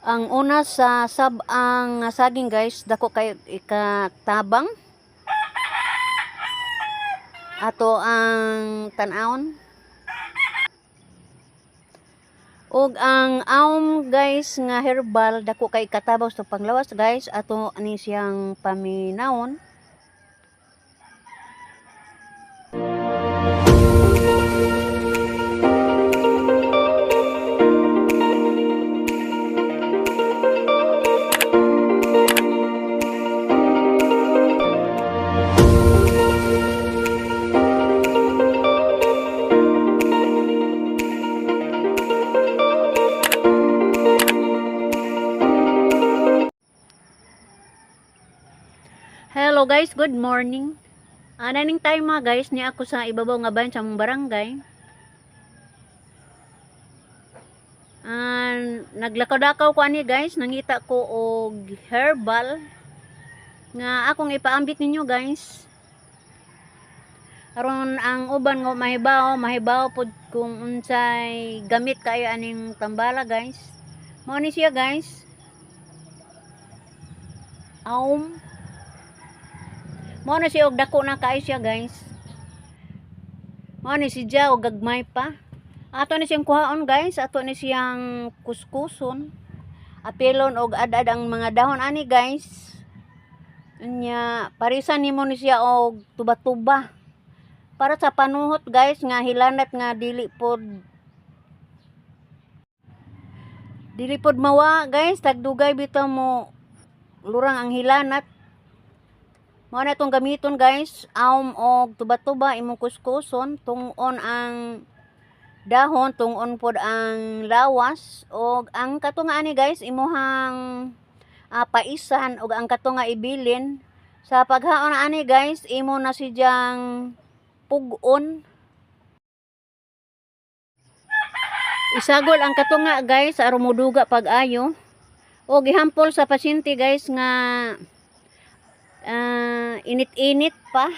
Ang una sa sab ang saging guys, dako kay ikatabang. Ato ang tan-awon. Og ang aum guys nga herbal dako kay katabaw sa panglawas guys ato ani siyang paminawon. Hello guys, good morning. Ana ning time mga guys ni ako sa ibabaw nga bayan sa mong barangay. Ah, naglakaw-lakaw ko ani guys, nangita ko og herbal nga akong ipaambit ninyo guys. aron ang uban nga mahibaw, mahibaw pod kung unsay gamit kayo aning tambala guys. Mao ni siya guys. Aum Mao na siya og dako na kaayo siya guys. Mao ni si Ja gagmay pa. Ato ni siyang kuhaon guys, ato ni siyang kuskuson. Apilon og adad ang mga dahon ani guys. Nya parisan nimo ni siya og tuba-tuba. Para sa panuhot guys nga hilanat nga dili pod dili pod mawa guys tagdugay bitaw mo lurang ang hilanat Mao na itong gamiton guys, aum og tuba-tuba imong kuskuson. Tungon ang dahon tungon pod ang lawas. Og ang kato nga ani guys imuhang ah, paisan og ang kato nga ibilin. Sa paghaon ani guys imo na sidyang pugon. Isagol ang kato nga guys aron muduga pag-ayo. Og gihampol sa pasyente guys nga ah, init-init pa.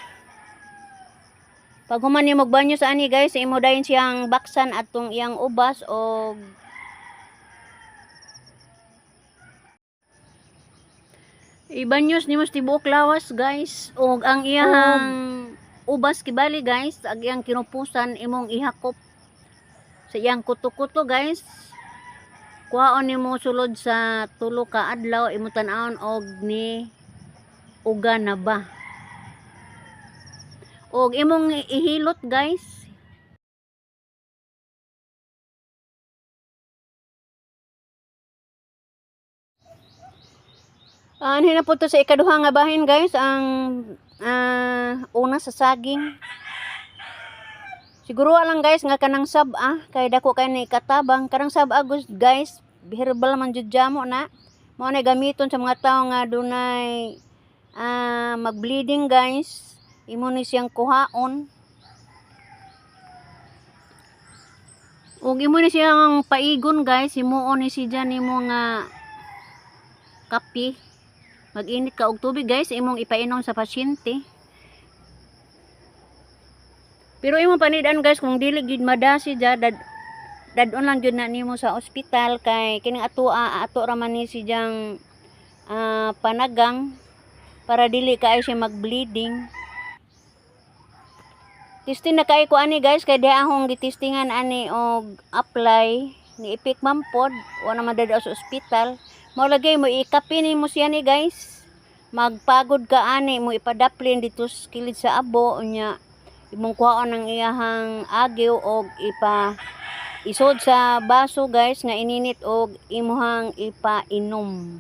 Pag human ni magbanyo sa ani guys, imo dayon siyang baksan atong iyang ubas o Ibanyos ni mas tibuok lawas guys og ang iyang ubas kibali guys ag iyang kinupusan imong ihakop sa iyang kuto-kuto guys kuhaon nimo sulod sa tulo ka adlaw imo tan-awon og ni uga na ba? Og imong ihilot guys. Ah, uh, na po to sa ikaduha nga bahin guys ang ah, una sa saging. Siguro lang guys nga kanang sab ah kay dako kay ni katabang. Kanang sab agos guys herbal man jud jamo na. Mo na gamiton sa mga tao nga dunay ah mag-bleeding guys. Imo ni siyang kuhaon. Ug imo ni siyang paigon guys. Himuon ni si dyan imo nga kape. Mag-init ka og tubig guys. Imong ipainom sa pasyente. Pero imo panidan guys kung dili gid madasi dya dad dadon lang jud na nimo sa ospital. Kay kining ato ato ra man ni si dyang ah, panagang para dili kaayo siya mag-bleeding. Testing na kay ko ani guys kay diha akong gitistingan ani og apply ni Epic Mampod wala man dada sa ospital. Mao lagay mo ikapi ni mo siya ni guys. Magpagod ka ani mo ipadaplin dito sa kilid sa abo unya imong kuhaon ang iyahang agyo og ipa isod sa baso guys nga ininit og imuhang ipainom.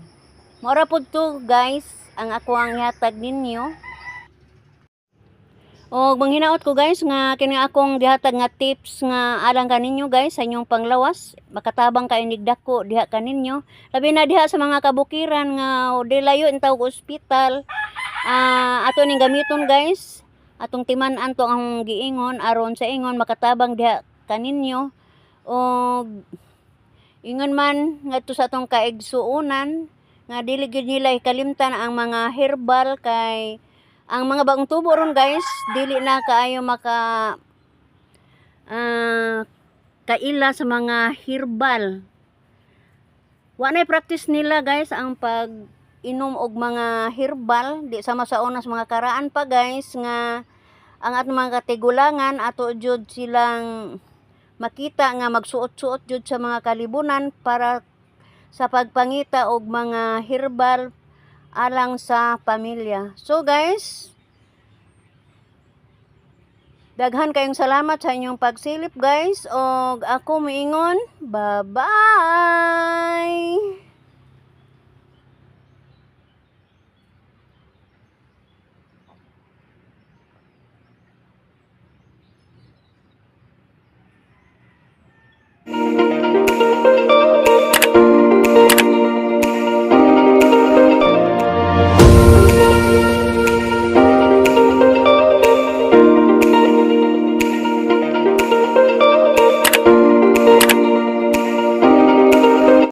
Mora pod to guys ang ako ang ihatag ninyo. O manghinaot ko guys nga kini akong gihatag nga tips nga alang kaninyo guys sa inyong panglawas. Makatabang ka inigdako diha kaninyo labi na diha sa mga kabukiran nga o, di layo intaw og ospital. Ah ato ning gamiton guys. Atong timan-an to ang giingon aron sa ingon makatabang diha kaninyo og ingon man ngadto sa atong kaigsuonan nga dili gid nila kalimtan ang mga herbal kay ang mga bagong tubo ron guys. Dili na kaayo maka ah kaila sa mga herbal. Wa na practice nila guys ang pag inom og mga herbal. Di sama sa una sa mga karaan pa guys nga ang atong mga katigulangan ato jud silang makita nga magsuot-suot jud sa mga kalibunan para sa pagpangita og mga herbal alang sa pamilya. So guys, daghan kayong salamat sa inyong pagsilip guys og ako miingon, bye-bye!